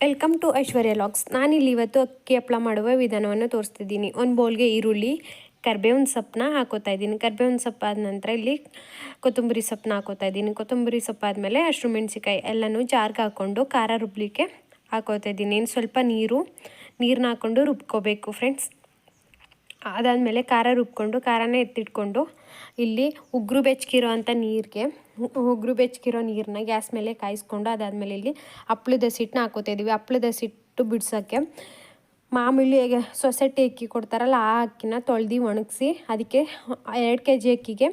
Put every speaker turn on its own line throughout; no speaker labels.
Welcome to Aishwarya LOX ನಾನಿಲ್ಲಿ ಇವತ್ತು ಅಕ್ಕಿ ಹಪ್ಪಳ ಮಾಡುವ ವಿಧಾನವನ್ನು ತೋರಿಸ್ತಿದ್ದೀನಿ. ಒಂದು ಬೌಲ್ಗೆ ಈರುಳ್ಳಿ ಕರ್ಬೇವಿನ ಸೊಪ್ಪನ್ನ ಹಾಕೋತಾ ಇದ್ದೀನಿ. ಕರ್ಬೇವಿನ ಸೊಪ್ಪು ಆದ ನಂತರ ಇಲ್ಲಿ ಕೊತ್ತಂಬರಿ ಸೊಪ್ಪನ್ನ ಹಾಕೋತಾ ಇದ್ದೀನಿ. ಕೊತ್ತಂಬರಿ ಸೊಪ್ಪು ಆದಮೇಲೆ ಹಸಿರು ಮೆಣಸಿಕಾಯಿ ಎಲ್ಲನೂ ಜಾರ್ಗೆ ಹಾಕ್ಕೊಂಡು ಖಾರ ರುಬ್ಲಿಕ್ಕೆ ಹಾಕೋತಾ ಇದ್ದೀನಿ. ಇನ್ನು ಸ್ವಲ್ಪ ನೀರು ನೀರನ್ನ ಹಾಕ್ಕೊಂಡು ರುಬ್ಕೋಬೇಕು ಫ್ರೆಂಡ್ಸ್ ಅದಾದಮೇಲೆ ಖಾರ ರುಬ್ಕೊಂಡು, ಖಾರನ ಎತ್ತಿಟ್ಕೊಂಡು, ಇಲ್ಲಿ ಉಗ್ರು ಬೆಚ್ಚಗಿರೋ ಅಂಥ ನೀರಿಗೆ, ಉಗ್ರು ಬೆಚ್ಚಗಿರೋ ನೀರನ್ನ ಗ್ಯಾಸ್ ಮೇಲೆ ಕಾಯಿಸ್ಕೊಂಡು ಅದಾದಮೇಲೆ ಇಲ್ಲಿ ಹಪ್ಳದ ಹಸಿಟ್ಟನ್ನ ಹಾಕೋತಾ ಇದ್ದೀವಿ ಹಪ್ಳದ ಹಸಿಟ್ಟು ಬಿಡ್ಸೋಕ್ಕೆ ಮಾಮೂಲಿ ಸೊಸೈಟಿ ಅಕ್ಕಿ ಕೊಡ್ತಾರಲ್ಲ, ಆ ಅಕ್ಕಿನ ತೊಳೆದು ಒಣಗಿಸಿ, ಅದಕ್ಕೆ ಎರಡು ಕೆ ಜಿ ಅಕ್ಕಿಗೆ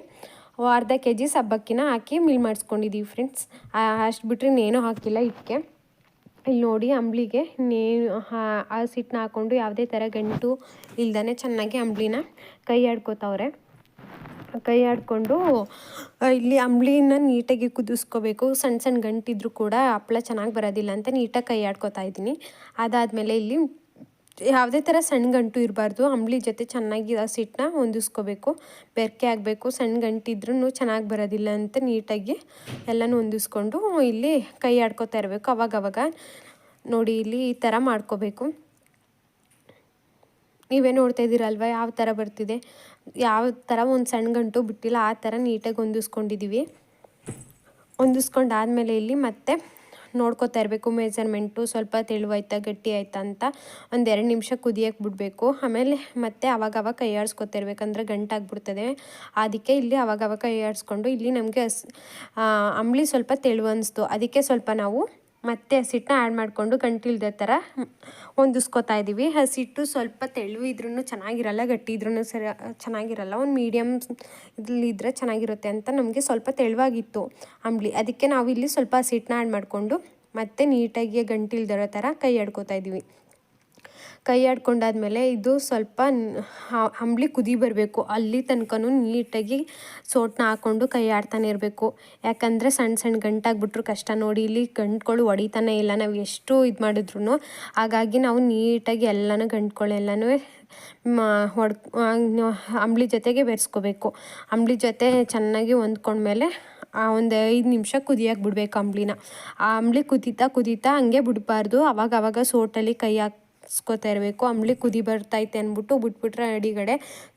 ಅರ್ಧ ಕೆ ಜಿ ಸಬ್ಬಕ್ಕಿನ ಹಾಕಿ ಮಿಲ್ ಮಾಡಿಸ್ಕೊಂಡಿದ್ದೀವಿ ಫ್ರೆಂಡ್ಸ್ ಅಷ್ಟು ಬಿಟ್ಟರೆ ಇನ್ನೇನೂ ಹಾಕಿಲ್ಲ ಇದಕ್ಕೆ ಇಲ್ಲಿ ನೋಡಿ ಅಂಬ್ಲಿಗೆ ನೀ ಆ ಸಿಟ್ಟನ್ನ ಹಾಕ್ಕೊಂಡು ಯಾವುದೇ ಥರ ಗಂಟು ಇಲ್ದೇ ಚೆನ್ನಾಗಿ ಅಂಬ್ಲಿನ ಕೈ ಆಡ್ಕೋತಾವ್ರೆ. ಕೈ ಆಡಿಕೊಂಡು ಇಲ್ಲಿ ಅಂಬ್ಲಿನ ನೀಟಾಗಿ ಕುದಿಸ್ಕೋಬೇಕು. ಸಣ್ಣ ಸಣ್ಣ ಗಂಟಿದ್ರು ಕೂಡ ಹಪ್ಪಳ ಚೆನ್ನಾಗಿ ಬರೋದಿಲ್ಲ ಅಂತ ನೀಟಾಗಿ ಕೈ ಆಡ್ಕೋತಾ ಇದ್ದೀನಿ. ಅದಾದಮೇಲೆ ಇಲ್ಲಿ ಯಾವುದೇ ಥರ ಸಣ್ಣ ಗಂಟು ಇರಬಾರ್ದು. ಅಂಬ್ಲಿ ಜೊತೆ ಚೆನ್ನಾಗಿ ಹಸಿಟ್ಟನ್ನ ಹೊಂದಿಸ್ಕೋಬೇಕು. ಬೆರಕೆ ಆಗಬೇಕು. ಸಣ್ಣ ಗಂಟಿದ್ರೂ ಚೆನ್ನಾಗಿ ಬರೋದಿಲ್ಲ ಅಂತ ನೀಟಾಗಿ ಎಲ್ಲನೂ ಹೊಂದಿಸ್ಕೊಂಡು ಇಲ್ಲಿ ಕೈ ಆಡ್ಕೋತಾ ಇರಬೇಕು ಅವಾಗವಾಗ. ನೋಡಿ ಇಲ್ಲಿ ಈ ಥರ ಮಾಡ್ಕೋಬೇಕು. ನೀವೇ ನೋಡ್ತಾ ಇದ್ದೀರಲ್ವ ಯಾವ ಥರ ಬರ್ತಿದೆ. ಯಾವ ಥರ ಒಂದು ಸಣ್ಣ ಗಂಟು ಬಿಟ್ಟಿಲ್ಲ ಆ ಥರ ನೀಟಾಗಿ ಹೊಂದಿಸ್ಕೊಂಡಿದ್ದೀವಿ. ಹೊಂದಿಸ್ಕೊಂಡಾದಮೇಲೆ ಇಲ್ಲಿ ಮತ್ತೆ ನೋಡ್ಕೋತಾ ಇರಬೇಕು, ಮೆಜರ್ಮೆಂಟು ಸ್ವಲ್ಪ ತೆಳುವಾಯ್ತಾ ಗಟ್ಟಿ ಆಯ್ತಾ ಅಂತ ಒಂದು ಎರಡು ನಿಮಿಷ ಕುದಿಯೋಕೆ ಬಿಡಬೇಕು. ಆಮೇಲೆ ಮತ್ತೆ ಅವಾಗವಾಗ ಕೈ ಆಡಿಸ್ಕೊತಾ ಇರ್ಬೇಕಂದ್ರೆ ಗಂಟಾಗ್ಬಿಡ್ತದೆ. ಅದಕ್ಕೆ ಇಲ್ಲಿ ಅವಾಗವಾಗ ಕೈ ಆಡಿಸ್ಕೊಂಡು, ಇಲ್ಲಿ ನಮಗೆ ಅಸ್ ಅಂಬ್ಲಿ ಸ್ವಲ್ಪ ತೆಳು ಅನಿಸ್ತು. ಅದಕ್ಕೆ ಸ್ವಲ್ಪ ನಾವು ಮತ್ತೆ ಹಸಿಟ್ಟನ್ನ ಆ್ಯಡ್ ಮಾಡಿಕೊಂಡು ಗಂಟಿಲ್ದ ಥರ ಹೊಂದಿಸ್ಕೊತಾ ಇದ್ದೀವಿ ಹಸಿಟ್ಟು ಸ್ವಲ್ಪ ತೆಳು ಇದ್ರೂ ಚೆನ್ನಾಗಿರಲ್ಲ, ಗಟ್ಟಿ ಇದ್ರೂ ಸರ ಚೆನ್ನಾಗಿರಲ್ಲ, ಒಂದು ಮೀಡಿಯಮ್ ಇದ್ರೆ ಚೆನ್ನಾಗಿರುತ್ತೆ ಅಂತ ನಮಗೆ ಸ್ವಲ್ಪ ತೆಳುವಾಗಿತ್ತು ಅಂಬ್ಲಿ. ಅದಕ್ಕೆ ನಾವು ಇಲ್ಲಿ ಸ್ವಲ್ಪ ಹಸಿಟ್ಟನ್ನ ಆ್ಯಡ್ ಮಾಡಿಕೊಂಡು ಮತ್ತೆ ನೀಟಾಗಿ ಗಂಟಿಲ್ದಿರೋ ಥರ ಕೈ ಆಡ್ಕೋತಾ ಇದ್ದೀವಿ ಕೈ ಆಡ್ಕೊಂಡಾದ್ಮೇಲೆ ಇದು ಸ್ವಲ್ಪ ಅಂಬ್ಲಿ ಕುದಿ ಬರಬೇಕು. ಅಲ್ಲಿ ತನಕನೂ ನೀಟಾಗಿ ಸೋಟನ್ನ ಹಾಕ್ಕೊಂಡು ಕೈ ಆಡ್ತಾನೆ ಇರಬೇಕು. ಯಾಕಂದರೆ ಸಣ್ಣ ಸಣ್ಣ ಗಂಟಾಗ್ಬಿಟ್ರು ಕಷ್ಟ ನೋಡಿ, ಇಲ್ಲಿ ಗಂಟುಗಳು ಹೊಡಿತಾನೆ ಇಲ್ಲ. ನಾವು ಎಷ್ಟು ಇದು ಮಾಡಿದ್ರು ಹಾಗಾಗಿ ನಾವು ನೀಟಾಗಿ ಎಲ್ಲನೂ ಗಂಟುಗಳೆಲ್ಲನೂ ಹೊಡ್ ಅಂಬ್ಲಿ ಜೊತೆಗೆ ಬೆರೆಸ್ಕೋಬೇಕು. ಅಂಬ್ಲಿ ಜೊತೆ ಚೆನ್ನಾಗಿ ಹೊಂದ್ಕೊಂಡ್ಮೇಲೆ ಒಂದು ಐದು ನಿಮಿಷ ಕುದಿಯಕ್ಕೆ ಬಿಡ್ಬೇಕು ಅಂಬ್ಲಿನ ಆ ಅಂಬ್ಲಿ ಕುದೀತಾ ಕುದೀತಾ ಹಂಗೆ ಬಿಡಬಾರ್ದು. ಅವಾಗ ಅವಾಗ ಸೋಟಲ್ಲಿ ಕೈ ಹಾಕಿ ಸ್ಕೋತಾ ಇರಬೇಕು, ಅಂಬ್ಲಿ ಕುದಿ ಬರ್ತೈತೆ ಅಂದ್ಬಿಟ್ಟು ಬಿಟ್ಬಿಟ್ರೆ ಅಡಿಗಡೆ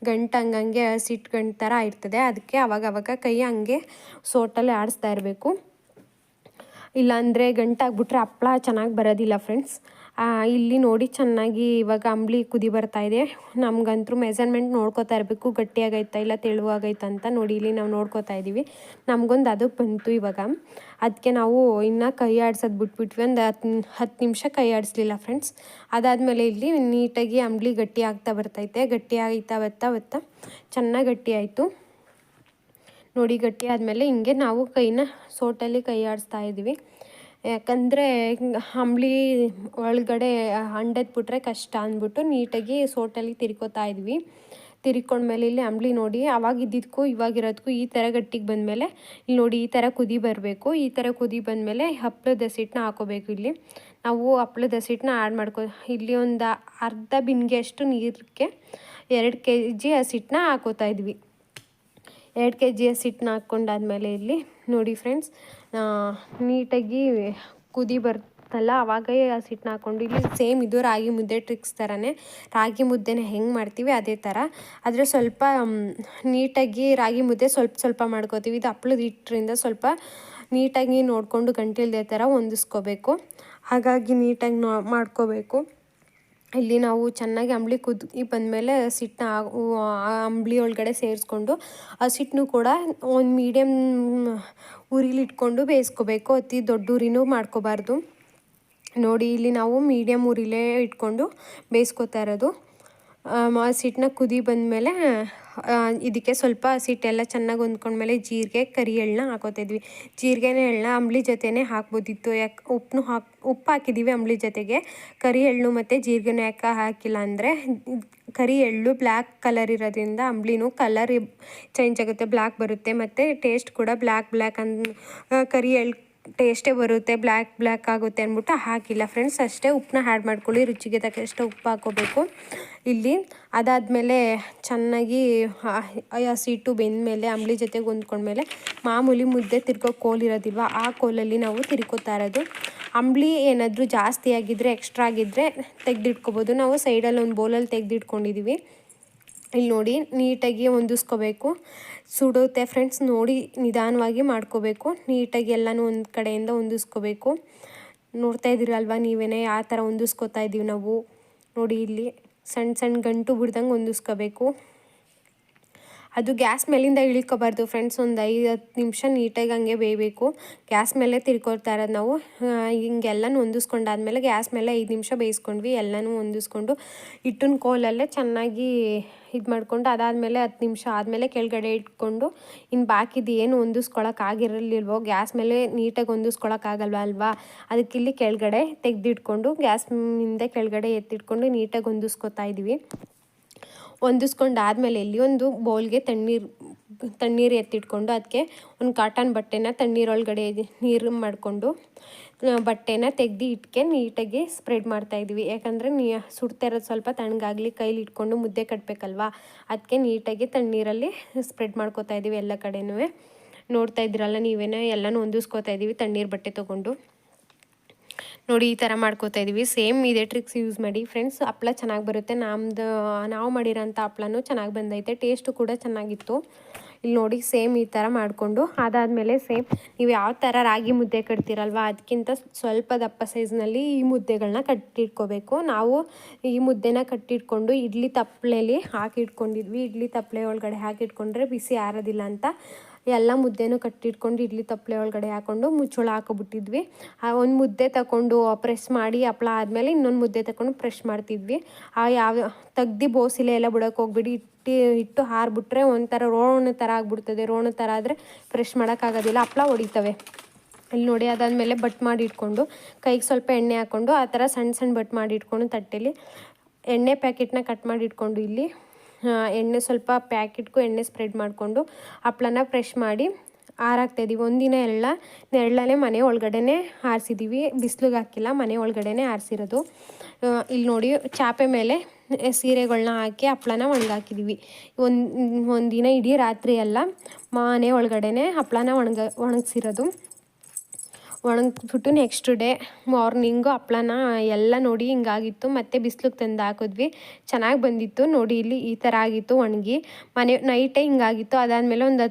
ಗಂಟು ಹಂಗಂಗೆ ಸಿಟ್ಟು ಗಂಟು ಥರ ಇರ್ತದೆ. ಅದಕ್ಕೆ ಅವಾಗ ಅವಾಗ ಕೈ ಹಂಗೆ ಸೋಟಲ್ಲಿ ಆಡಿಸ್ತಾ ಇರಬೇಕು. ಇಲ್ಲಾಂದರೆ ಗಂಟಾಗ್ಬಿಟ್ರೆ ಹಪ್ಪಳ ಚೆನ್ನಾಗಿ ಬರೋದಿಲ್ಲ ಫ್ರೆಂಡ್ಸ್ ಇಲ್ಲಿ ನೋಡಿ ಚೆನ್ನಾಗಿ ಇವಾಗ ಅಂಬ್ಲಿ ಕುದಿ ಬರ್ತಾ ಇದೆ. ನಮ್ಗಂತೂ ಮೆಸರ್ಮೆಂಟ್ ನೋಡ್ಕೋತಾ ಇರಬೇಕು. ಗಟ್ಟಿಯಾಗೈತಾ ಇಲ್ಲ ತೆಳುವಾಗೈತ ಅಂತ ನೋಡಿ ಇಲ್ಲಿ ನಾವು ನೋಡ್ಕೋತಾ ಇದ್ದೀವಿ ನಮಗೊಂದು ಅದು ಬಂತು ಇವಾಗ. ಅದಕ್ಕೆ ನಾವು ಇನ್ನು ಕೈ ಆಡ್ಸೋದು ಬಿಟ್ಬಿಟ್ವಿ. ಒಂದು ಹತ್ತು ಹತ್ತು ನಿಮಿಷ ಕೈ ಆಡಿಸ್ಲಿಲ್ಲ ಫ್ರೆಂಡ್ಸ್ ಅದಾದಮೇಲೆ ಇಲ್ಲಿ ನೀಟಾಗಿ ಅಂಬ್ಲಿ ಗಟ್ಟಿ ಆಗ್ತಾ ಬರ್ತೈತೆ ಗಟ್ಟಿ ಆಗ್ತಾ ಬರ್ತಾ ಬರ್ತಾ ಚೆನ್ನಾಗಿ ಗಟ್ಟಿ ಆಯಿತು. ನೋಡಿ ಗಟ್ಟಿ ಆದಮೇಲೆ ಹಿಂಗೆ ನಾವು ಕೈನ ಸೋಟಲ್ಲಿ ಕೈ ಆಡಿಸ್ತಾ ಇದ್ದೀವಿ ಯಾಕಂದರೆ ಅಂಬ್ಲಿ ಒಳಗಡೆ ಬಿಟ್ರೆ ಕಷ್ಟ ಅಂದ್ಬಿಟ್ಟು ನೀಟಾಗಿ ಸೋಟಲ್ಲಿ ತಿರ್ಕೋತಾ ಇದ್ವಿ. ತಿರ್ಕೊಂಡ್ಮೇಲೆ ಇಲ್ಲಿ ಅಂಬ್ಲಿ ನೋಡಿ, ಅವಾಗ ಇದ್ದಿದ್ದಕ್ಕೂ ಇವಾಗಿರೋದಕ್ಕೂ ಈ ಥರ ಗಟ್ಟಿಗೆ ಬಂದಮೇಲೆ ಇಲ್ಲಿ ನೋಡಿ ಈ ಥರ ಕುದಿ ಬರಬೇಕು, ಈ ಥರ ಕುದಿ ಬಂದಮೇಲೆ ಹಪ್ಪಳದ ಹಸಿಟ್ಟನ್ನ ಹಾಕೋಬೇಕು ಇಲ್ಲಿ. ನಾವು ಹಪ್ಳದ ಹಸಿಟ್ಟನ್ನ ಆ್ಯಡ್ ಮಾಡ್ಕೊ, ಇಲ್ಲಿ ಒಂದು ಅರ್ಧ ಬಿನ್ಗೆ ಅಷ್ಟು ನೀರಿಗೆ ಎರಡು ಕೆ ಜಿ ಹಸಿಟ್ಟನ್ನ ಹಾಕೋತಾ ಇದ್ವಿ. ಎರಡು ಕೆ ಜಿ ಹಿಟ್ಟನ್ನ ಹಾಕ್ಕೊಂಡಾದ್ಮೇಲೆ ಇಲ್ಲಿ ನೋಡಿ ಫ್ರೆಂಡ್ಸ್ ನೀಟಾಗಿ ಕುದಿ ಬರ್ತಲ್ಲ ಅವಾಗೇ ಸಿಟ್ಟನ್ನ ಹಾಕ್ಕೊಂಡು ಇಲ್ಲಿ ಸೇಮ್ ಇದು ರಾಗಿ ಮುದ್ದೆ ಟ್ರಿಕ್ಸ್ ಥರನೇ ರಾಗಿ ಮುದ್ದೆನ ಹೆಂಗೆ ಮಾಡ್ತೀವಿ ಅದೇ ಥರ ಆದರೆ ಸ್ವಲ್ಪ ನೀಟಾಗಿ ರಾಗಿ ಮುದ್ದೆ ಸ್ವಲ್ಪ ಸ್ವಲ್ಪ ಮಾಡ್ಕೋತೀವಿ. ಇದು ಹಪ್ಳದ ಹಿಟ್ಟರಿಂದ ಸ್ವಲ್ಪ ನೀಟಾಗಿ ನೋಡಿಕೊಂಡು ಗಂಟಿಲ್ದೇ ಥರ ಹೊಂದಿಸ್ಕೋಬೇಕು. ಹಾಗಾಗಿ ನೀಟಾಗಿ ನೋ ಮಾಡ್ಕೋಬೇಕು. ಇಲ್ಲಿ ನಾವು ಚೆನ್ನಾಗಿ ಅಂಬ್ಲಿ ಕುದಿ ಬಂದಮೇಲೆ ಸಿಟ್ಟನ್ನ ಅಂಬ್ಲಿ ಒಳಗಡೆ ಸೇರಿಸ್ಕೊಂಡು ಆ ಸಿಟ್ಟನ್ನು ಕೂಡ ಒಂದು ಮೀಡಿಯಮ್ ಉರಿಲಿ ಇಟ್ಕೊಂಡು ಬೇಯಿಸ್ಕೋಬೇಕು. ಅತಿ ದೊಡ್ಡ ಉರಿನೂ ಮಾಡ್ಕೋಬಾರ್ದು. ನೋಡಿ, ಇಲ್ಲಿ ನಾವು ಮೀಡಿಯಮ್ ಉರಿಲೇ ಇಟ್ಕೊಂಡು ಬೇಯಿಸ್ಕೋತಾ ಇರೋದು. ಆ ಸಿಟ್ಟನ್ನ ಕುದಿ ಬಂದಮೇಲೆ ಇದಕ್ಕೆ ಸ್ವಲ್ಪ ಹಸಿಟ್ಟೆಲ್ಲ ಚೆನ್ನಾಗಿ ಹೊಂದ್ಕೊಂಡ್ಮೇಲೆ ಜೀರಿಗೆ, ಕರಿ ಎಳ್ಳನ್ನ ಹಾಕೋತಿದ್ವಿ ಜೀರಿಗೆನೇ ಎಳ್ಳನ್ನ ಅಂಬ್ಲಿ ಜೊತೆನೇ ಹಾಕ್ಬೋದಿತ್ತು. ಯಾಕೆ ಉಪ್ಪನ್ನು ಹಾಕಿ, ಉಪ್ಪು ಹಾಕಿದ್ದೀವಿ ಅಂಬ್ಲಿ ಜೊತೆಗೆ. ಕರಿ ಎಳ್ಳು ಮತ್ತು ಜೀರಿಗೆನೂ ಯಾಕೆ ಹಾಕಿಲ್ಲ ಅಂದರೆ, ಕರಿ ಎಳ್ಳು ಬ್ಲ್ಯಾಕ್ ಕಲರ್ ಇರೋದ್ರಿಂದ ಅಂಬ್ಲಿನೂ ಕಲರ್ ಚೇಂಜ್ ಆಗುತ್ತೆ ಬ್ಲ್ಯಾಕ್ ಬರುತ್ತೆ. ಮತ್ತು ಟೇಸ್ಟ್ ಕೂಡ ಬ್ಲ್ಯಾಕ್ ಬ್ಲ್ಯಾಕ್ ಅನ್ ಕರಿ ಎಳ್ಳು ಟೇಸ್ಟೇ ಬರುತ್ತೆ, ಬ್ಲ್ಯಾಕ್ ಬ್ಲ್ಯಾಕ್ ಆಗುತ್ತೆ ಅಂದ್ಬಿಟ್ಟು ಹಾಕಿಲ್ಲ ಫ್ರೆಂಡ್ಸ್ ಅಷ್ಟೇ ಉಪ್ಪನ್ನ ಆ್ಯಡ್ ಮಾಡ್ಕೊಳ್ಳಿ, ರುಚಿಗೆ ತಕ್ಕಷ್ಟು ಉಪ್ಪು ಹಾಕೋಬೇಕು ಇಲ್ಲಿ ಅದಾದಮೇಲೆ ಚೆನ್ನಾಗಿ ಹಸಿಟ್ಟು ಬೆಂದಮೇಲೆ, ಅಂಬ್ಲಿ ಜೊತೆಗೆ ಹೊಂದ್ಕೊಂಡ್ಮೇಲೆ ಮಾಮೂಲಿ ಮುದ್ದೆ ತಿರ್ಗೋ ಕೋಲ್ ಇರೋದಿಲ್ವ, ಆ ಕೋಲಲ್ಲಿ ನಾವು ತಿರ್ಕೋತಾ ಇರೋದು. ಅಂಬ್ಲಿ ಏನಾದರೂ ಜಾಸ್ತಿ ಆಗಿದ್ದರೆ ಎಕ್ಸ್ಟ್ರಾ ಆಗಿದ್ದರೆ ತೆಗೆದಿಟ್ಕೋಬೋದು. ನಾವು ಸೈಡಲ್ಲಿ ಒಂದು ಬೌಲಲ್ಲಿ ತೆಗೆದಿಟ್ಕೊಂಡಿದ್ದೀವಿ ಇಲ್ಲಿ ನೋಡಿ, ನೀಟಾಗಿ ಹೊಂದಿಸ್ಕೋಬೇಕು. ಸುಡುತ್ತೆ ಫ್ರೆಂಡ್ಸ್ ನೋಡಿ, ನಿಧಾನವಾಗಿ ಮಾಡ್ಕೋಬೇಕು. ನೀಟಾಗಿ ಎಲ್ಲನೂ ಒಂದು ಕಡೆಯಿಂದ ಹೊಂದಿಸ್ಕೋಬೇಕು. ನೋಡ್ತಾ ಇದ್ದೀರಲ್ವ ನೀವೇನೇ? ಆ ಥರ ಹೊಂದಿಸ್ಕೋತಾ ಇದ್ದೀವಿ ನಾವು. ನೋಡಿ, ಇಲ್ಲಿ ಸಣ್ಣ ಸಣ್ಣ ಗಂಟು ಬಿಡ್ದಂಗೆ ಹೊಂದಿಸ್ಕೋಬೇಕು. ಅದು ಗ್ಯಾಸ್ ಮೇಲಿಂದ ಇಳಿಕೋಬಾರ್ದು ಫ್ರೆಂಡ್ಸ್ ಒಂದು ಐದು ಹತ್ತು ನಿಮಿಷ ನೀಟಾಗಿ ಹಂಗೆ ಬೇಯಬೇಕು. ಗ್ಯಾಸ್ ಮೇಲೆ ತಿರ್ಕೊಳ್ತಾ ಇರೋದು ನಾವು. ಹಿಂಗೆಲ್ಲನೂ ಹೊಂದಿಸ್ಕೊಂಡಾದ್ಮೇಲೆ ಗ್ಯಾಸ್ ಮೇಲೆ ಐದು ನಿಮಿಷ ಬೇಯಿಸ್ಕೊಂಡ್ವಿ. ಎಲ್ಲನೂ ಹೊಂದಿಸ್ಕೊಂಡು ಹಿಟ್ಟಿನ ಕೋಲಲ್ಲೇ ಚೆನ್ನಾಗಿ ಇದು ಮಾಡಿಕೊಂಡು ಅದಾದಮೇಲೆ ಹತ್ತು ನಿಮಿಷ ಆದಮೇಲೆ ಕೆಳಗಡೆ ಇಟ್ಕೊಂಡು ಇನ್ನು ಬಾಕಿದು ಏನು ಹೊಂದಿಸ್ಕೊಳಕ್ಕೆ ಆಗಿರಲಿಲ್ವೋ, ಗ್ಯಾಸ್ ಮೇಲೆ ನೀಟಾಗಿ ಹೊಂದಿಸ್ಕೊಳಕ್ಕಾಗಲ್ವ ಅಲ್ವಾ? ಅದಕ್ಕೆ ಇಲ್ಲಿ ಕೆಳಗಡೆ ತೆಗೆದಿಟ್ಕೊಂಡು ಗ್ಯಾಸ್ ಹಿಂದೆ ಕೆಳಗಡೆ ಎತ್ತಿಟ್ಕೊಂಡು ನೀಟಾಗಿ ಹೊಂದಿಸ್ಕೊತಾ ಇದ್ದೀವಿ ಹೊಂದಿಸ್ಕೊಂಡಾದ್ಮೇಲೆ ಇಲ್ಲಿ ಒಂದು ಬೌಲ್ಗೆ ತಣ್ಣೀರು ತಣ್ಣೀರು ಎತ್ತಿಟ್ಕೊಂಡು ಅದಕ್ಕೆ ಒಂದು ಕಾಟನ್ ಬಟ್ಟೆನ ತಣ್ಣೀರೊಳಗಡೆ ನೀರು ಮಾಡಿಕೊಂಡು ಬಟ್ಟೆನ ತೆಗ್ದು ಇಟ್ಕೆ ನೀಟಾಗಿ ಸ್ಪ್ರೆಡ್ ಮಾಡ್ತಾಯಿದ್ವಿ ಯಾಕಂದರೆ ನೀ, ಸುಡ್ತಾ ಇರೋದು ಸ್ವಲ್ಪ ತಣ್ಣಗಾಗಲಿ, ಕೈಲಿ ಇಟ್ಕೊಂಡು ಮುದ್ದೆ ಕಟ್ಟಬೇಕಲ್ವಾ ಅದಕ್ಕೆ ನೀಟಾಗಿ ತಣ್ಣೀರಲ್ಲಿ ಸ್ಪ್ರೆಡ್ ಮಾಡ್ಕೋತಾ ಇದ್ದೀವಿ ಎಲ್ಲ ಕಡೆನೂ. ನೋಡ್ತಾ ಇದ್ದೀರಲ್ಲ ನೀವೇನೋ ಎಲ್ಲನೂ ಹೊಂದಿಸ್ಕೋತಾ ಇದ್ದೀವಿ, ತಣ್ಣೀರು ಬಟ್ಟೆ ತೊಗೊಂಡು. ನೋಡಿ ಈ ಥರ ಮಾಡ್ಕೋತಾ ಇದ್ದೀವಿ ಸೇಮ್ ಇದೇ ಟ್ರಿಕ್ಸ್ ಯೂಸ್ ಮಾಡಿ. ಫ್ರೆಂಡ್ಸ್ ಹಪ್ಳ ಚೆನ್ನಾಗಿ ಬರುತ್ತೆ. ನಮ್ದು, ನಾವು ಮಾಡಿರೋಂಥ ಹಪ್ಳನೂ ಚೆನ್ನಾಗಿ ಬಂದೈತೆ. ಟೇಸ್ಟು ಕೂಡ ಚೆನ್ನಾಗಿತ್ತು. ಇಲ್ಲಿ ನೋಡಿ ಸೇಮ್ ಈ ಥರ ಮಾಡಿಕೊಂಡು ಅದಾದಮೇಲೆ ಸೇಮ್ ನೀವು ಯಾವ ಥರ ರಾಗಿ ಮುದ್ದೆ ಕಟ್ತೀರಲ್ವ ಅದಕ್ಕಿಂತ ಸ್ವಲ್ಪ ದಪ್ಪ ಸೈಜ್ನಲ್ಲಿ ಈ ಮುದ್ದೆಗಳನ್ನ ಕಟ್ಟಿಟ್ಕೋಬೇಕು. ನಾವು ಈ ಮುದ್ದೆನ ಕಟ್ಟಿಟ್ಕೊಂಡು ಇಡ್ಲಿ ತಪ್ಪಲೆಯಲ್ಲಿ ಹಾಕಿಟ್ಕೊಂಡಿದ್ವಿ. ಇಡ್ಲಿ ತಪ್ಪಲೆ ಒಳಗಡೆ ಹಾಕಿಟ್ಕೊಂಡ್ರೆ ಬಿಸಿ ಆರೋದಿಲ್ಲ ಅಂತ ಎಲ್ಲ ಮುದ್ದೆನೂ ಕಟ್ಟಿಟ್ಕೊಂಡು ಇಡ್ಲಿ ತಪ್ಪಲೆ ಒಳಗಡೆ ಹಾಕ್ಕೊಂಡು ಮುಚ್ಚಳ ಹಾಕೊಬಿಟ್ಟಿದ್ವಿ. ಒಂದು ಮುದ್ದೆ ತಗೊಂಡು ಪ್ರೆಸ್ ಮಾಡಿ ಹಪ್ಳ ಆದಮೇಲೆ ಇನ್ನೊಂದು ಮುದ್ದೆ ತಗೊಂಡು ಪ್ರೆಶ್ ಮಾಡ್ತಿದ್ವಿ. ಆ ಯಾವ ತೆಗ್ದು ಬೋಸಿಲೆ ಎಲ್ಲ ಬಿಡೋಕೆ ಹೋಗ್ಬಿಡಿ ಇಟ್ಟು ಇಟ್ಟು ಹಾರ್ಬಿಟ್ರೆ ಒಂಥರ ರೋಣ ಥರ ಆಗಿಬಿಡ್ತದೆ. ರೋಣ ಥರ ಆದರೆ ಫ್ರೆಶ್ ಮಾಡೋಕ್ಕಾಗೋದಿಲ್ಲ ಹಪ್ಳ ಹೊಡಿತವೆ. ಇಲ್ಲಿ ನೋಡಿ, ಅದಾದಮೇಲೆ ಬಟ್ ಮಾಡಿ ಇಟ್ಕೊಂಡು, ಕೈಗೆ ಸ್ವಲ್ಪ ಎಣ್ಣೆ ಹಾಕ್ಕೊಂಡು ಆ ಥರ ಸಣ್ಣ ಸಣ್ಣ ಬಟ್ ಮಾಡಿ ಇಟ್ಕೊಂಡು ತಟ್ಟೆಲಿ, ಎಣ್ಣೆ ಪ್ಯಾಕೆಟ್ನ ಕಟ್ ಮಾಡಿ ಇಟ್ಕೊಂಡು ಇಲ್ಲಿ ಎಣ್ಣೆ ಸ್ವಲ್ಪ ಪ್ಯಾಕೆಟ್ಗೂ ಎಣ್ಣೆ ಸ್ಪ್ರೆಡ್ ಮಾಡಿಕೊಂಡು, ಹಪ್ಳನ ಫ್ರೆಶ್ ಮಾಡಿ ಆರಾಕ್ತಾಯಿದ್ದೀವಿ ಒಂದಿನ ಎಲ್ಲ ನೆರಳಲ್ಲೇ ಮನೆ ಒಳಗಡೆನೆ ಆರಿಸಿದ್ದೀವಿ ಬಿಸಿಲಿಗೆ ಹಾಕಿಲ್ಲ, ಮನೆ ಒಳಗಡೆನೆ ಆರಿಸಿರೋದು. ಇಲ್ಲಿ ನೋಡಿ, ಚಾಪೆ ಮೇಲೆ ಸೀರೆಗಳನ್ನ ಹಾಕಿ ಹಪ್ಳನ ಒಣಗಾಕಿದ್ದೀವಿ ಒಂದು ಒಂದಿನ ಇಡೀ ರಾತ್ರಿ ಎಲ್ಲ ಮನೆ ಒಳಗಡೆನೆ ಹಪ್ಳನ ಒಣಗ, ಒಣಗಿಸಿರೋದು. ಒಣಗಿಸ್ಬಿಟ್ಟು ನೆಕ್ಸ್ಟ್ ಡೇ ಮಾರ್ನಿಂಗು ಹಪ್ಳನ ಎಲ್ಲ ನೋಡಿ ಹಿಂಗಾಗಿತ್ತು. ಮತ್ತು ಬಿಸ್ಲಿಗೆ ತಂದು ಹಾಕಿದ್ವಿ. ಚೆನ್ನಾಗಿ ಬಂದಿತ್ತು. ನೋಡಿ ಇಲ್ಲಿ ಈ ಥರ ಆಗಿತ್ತು ಒಣಗಿ. ಮನೆ ನೈಟೇ ಹಿಂಗಾಗಿತ್ತು. ಅದಾದಮೇಲೆ ಒಂದು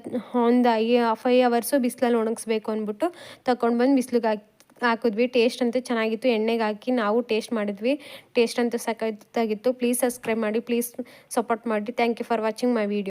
ಒಂದು ಐ ಫೈವ್ ಅವರ್ಸು ಬಿಸಿಲಲ್ಲಿ ಒಣಗಿಸ್ಬೇಕು ಅಂದ್ಬಿಟ್ಟು ತಗೊಂಡು ಬಂದು ಬಿಸ್ಲಿಗೆ ಹಾಕಿ ಹಾಕಿದ್ವಿ. ಟೇಸ್ಟ್ ಅಂತೂ ಚೆನ್ನಾಗಿತ್ತು. ಎಣ್ಣೆಗೆ ಹಾಕಿ ನಾವು ಟೇಸ್ಟ್ ಮಾಡಿದ್ವಿ. ಟೇಸ್ಟ್ ಅಂತೂ ಸಖತ್ತಾಗಿತ್ತು. ಪ್ಲೀಸ್ ಸಬ್ಸ್ಕ್ರೈಬ್ ಮಾಡಿ ಪ್ಲೀಸ್ ಸಪೋರ್ಟ್ ಮಾಡಿ. Thank you for watching my video